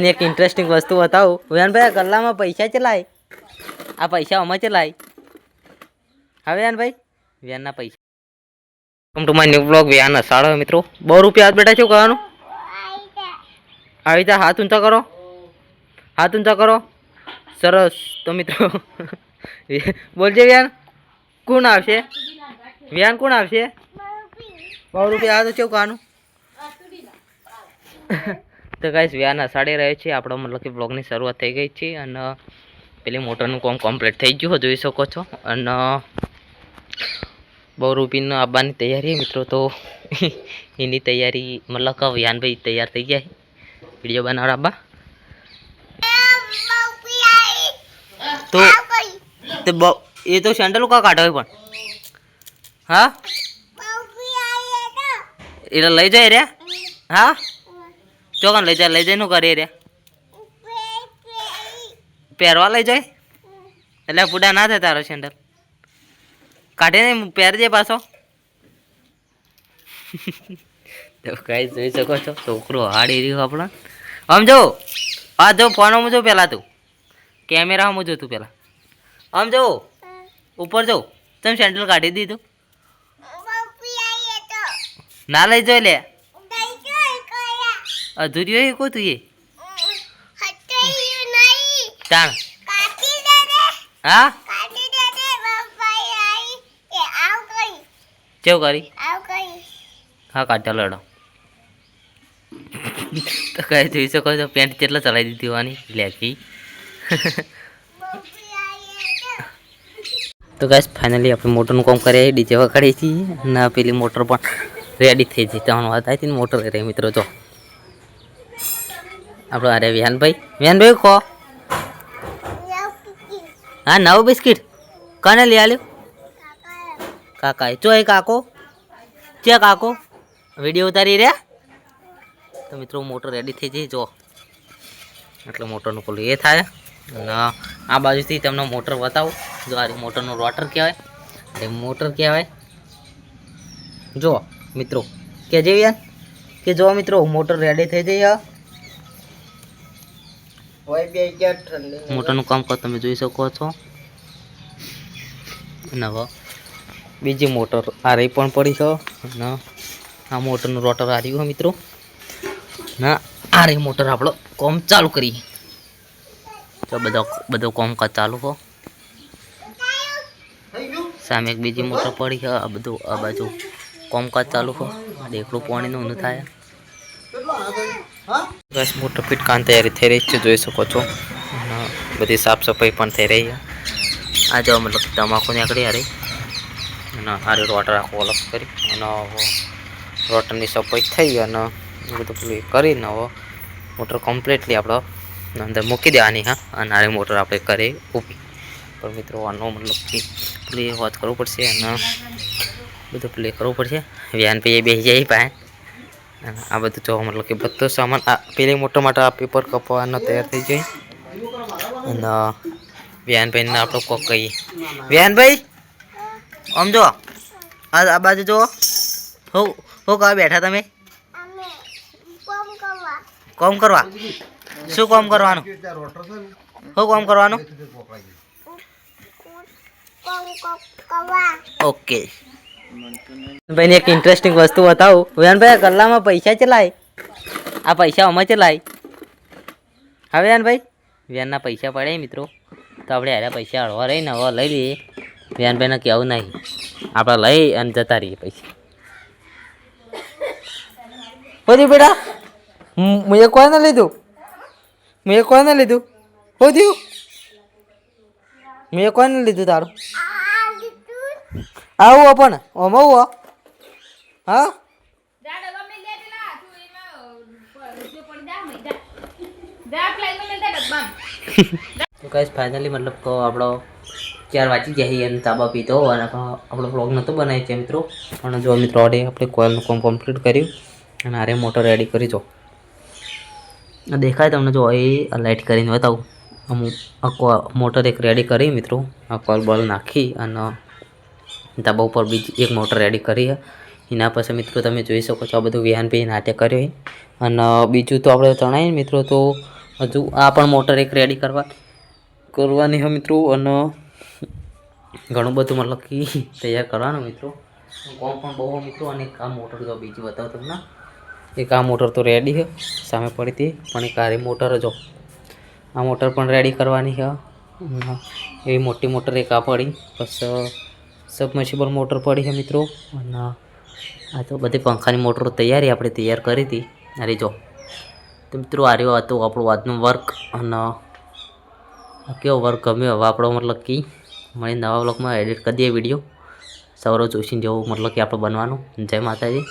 ભાઈને એક ઇન્ટરેસ્ટિંગ વસ્તુ બતાવું. વિયાનભાઈ આ ગલ્લામાં પૈસા ચલાય. આ પૈસા અમે ચલાય. હા વિયાનભાઈ વ્યાનના પૈસા. Welcome to my new blog Vyan અસાડો મિત્રો. બહુ રૂપિયા હાથ બેઠા શું કરવાનું? આવી રીતે હાથ ઊંચા કરો. હાથ ઊંચા કરો. સરસ. તો મિત્રો બોલજે વ્યાન કોણ આવશે? વ્યાન કોણ આવશે? બહુ રૂપિયા હાથ કેવું કહેવાનું તો ગાઈશ વ્યાના સાડી રહે છે. આપણો મતલબ કે બ્લોગની શરૂઆત થઈ ગઈ છે અને પેલી મોટરનું કામ કમ્પ્લીટ થઈ ગયું જોઈ શકો છો. અને બહુ રૂપિયાનું આવવાની તૈયારી મિત્રો તો એની તૈયારી મતલબ કે વ્યાનભાઈ તૈયાર થઈ ગયા વીડિયો બનાવવા તો તે બહુ એ તો સેન્ડલ કા કાઢો પણ? હા? એટલે લઈ જાય રે? હા? ચોકન લઈ જાય લઈ જાય નું કરે રે. પહેરવા લઈ જાય? એટલે પૂડા ના થાય તારો સેન્ડલ. કાઢીને પહેરજે પાછો. તો કઈ જોઈ શકો છો છોકરો હાડી રહ્યો આપણા. આમ જો હા જો ફોનમાં જો પેલા તું. કેમેરામાં જો તું પેલા આમ જો ઉપર જો તમે સેન્ડલ કાઢી દીધું. ના લઈ જોઈ લે. અધૂરી હોય કો તું એ? તાણ. હા? કેવું કરી? હા, કાઢતા લડો. તો કઈ જોઈ શકો છો, પેન્ટ કેટલા ચલાવી દીધી હોવાની? લેખી. તો ગાઈસ ફાઇનલી આપણે મોટરનું કામ કરીએ. ડીજે વગાડીએ છીએ. અને પેલી મોટર પણ રેડી થઈ જઈ ત્રણ વાત આવી હતી મોટર રહી મિત્રો, જો. આપણો અરે વિહાનભાઈ. વિહાનભાઈ ખો હા, નવ બિસ્કિટ? કને લઈ આલ્યો? કાકા ચો એ કાકો. ચે કાકો. વીડિયો ઉતારી રહ્યા? તો મિત્રો, મોટર રેડી થઈ જઈ. જો. એટલે મોટરનું પેલું એ થાય. અને આ બાજુથી તમને મોટર બતાવું. જો, આ મોટરનું રોટર કહેવાય. એ મોટર કહેવાય. જો, મિત્રો. કે જે યાર કે જો, મિત્રો, મોટર રેડી થઈ જઈ હવે મોટરનું કામ કર તમે જોઈ શકો છો. અને બીજી મોટર આ રહી પણ પડી છે. અને આ મોટરનું રોટર આ રહ્યું મિત્રો. ના આ રહી મોટર આપણો કોમ ચાલુ કરી. તો બધો બધો કોમકાજ ચાલુ હો. સામે એક બીજી મોટર પડી છે. આ બધું આ બાજુ કોમકાજ ચાલુ હો. દેખલું પાણીનું ઊંધું થાય. બસ મોટર ફીટ કાન તૈયારી થઈ રહી છે, જોઈ શકો છો. બધી સાફ સફાઈ પણ થઈ રહી છે. આ જવા મતલબ તમાકુ નીકળી આ રહી. અને આ રહ્યું રોટર આખું અલગ કરી. અને રોટરની સફાઈ થઈ અને બધું પેલું કરીને હવે મોટર કમ્પ્લીટલી આપણો અંદર મૂકી દેવાની, હા. અને આ મોટર આપણે કરી ઊભી. પણ મિત્રો, આનો મતલબ કે પ્લે વાત કરવું પડશે અને બધું પ્લે કરવું પડશે. વ્યાન પછી બેસી જાય પાસે આ બધું જોવા મતલબ કે બધો સામાન આ પેલી મોટો માટે આ પેપર કપવાનો તૈયાર થઈ જાય અને વ્યાનભાઈને આપણે કોક કહીએ. વ્યાનભાઈ આમ જો. આ બાજુ જુઓ. હો હો કહા બેઠા તમે? કોમ કરવા. શું કોમ કરવાનું? શું કોમ કરવાનું? ઓકે. ભાઈને એક ઇન્ટરેસ્ટિંગ વસ્તુ બતાવું. વિયાનભાઈ આ ગલ્લામાં પૈસા ચલાય? આ પૈસા અમે ચલાય? હા વિયાનભાઈ વિયાનના પૈસા પડે મિત્રો. તો આપણે હારે પૈસા હળવા રહીને હવે લઈ લઈએ. વિયાનભાઈને કહેવું નહીં. આપણે લઈ અને જતા રહીએ પૈસા. હોદી બેટા મેં કોને લીધું. મેં કોને લીધું. હોદ્યું મેં કોને લીધું તારું. આવું પણ ઓમ આવું. હા? તો કઈશ ફાઇનલી મતલબ તો આપણો ચાર વાંચી ગયા અને તાબા પીતો અને આપણો બ્લોગ નહોતો બનાવી છે મિત્રો? પણ જો મિત્રો ઓડે આપણે કોઈલનું કામ કમ્પ્લીટ કર્યું અને આરે મોટર રેડી કરી જો. દેખાય તમને જો એ લાઇટ કરીને બતાવું. અમુક મોટર એક રેડી કરી મિત્રો. આ કોલ બોલ નાખી અને ધાબા ઉપર બીજી એક મોટર રેડી કરી છે. એના પછી મિત્રો તમે જોઈ શકો છો આ બધું વિહાન પી નાટ્ય કર્યું અને બીજું તો આપણે જણાવીએ મિત્રો તો હજુ આ પણ મોટર એક રેડી કરવા કરવાની છે મિત્રો. અને ઘણું બધું મતલબ કે તૈયાર કરવાનું મિત્રો. કોમ પણ બહુ મિત્રો, અને એક આ મોટર જો બીજું બતાવો તમને. એક આ મોટર તો રેડી છે, સામે પડી હતી પણ એક આરી મોટર જો. આ મોટર પણ રેડી કરવાની છે. એવી મોટી મોટર એક આ પડી, પછી સબમર્સિબલ મોટર પડી છે મિત્રો. અને આ તો બધી પંખાની મોટરો તૈયારી આપણે તૈયાર કરી હતી. અરે જો. તો મિત્રો, આ રહ્યો હતો આપણું આજનું વર્ક અને કેવો વર્ક ગમ્યો? હવે આપણો મતલબ કે મળી નવા બ્લોગમાં એડિટ કરી દઈએ વીડિયો સૌરવ જોશી જેવું મતલબ કે આપણે બનવાનું. જય માતાજી.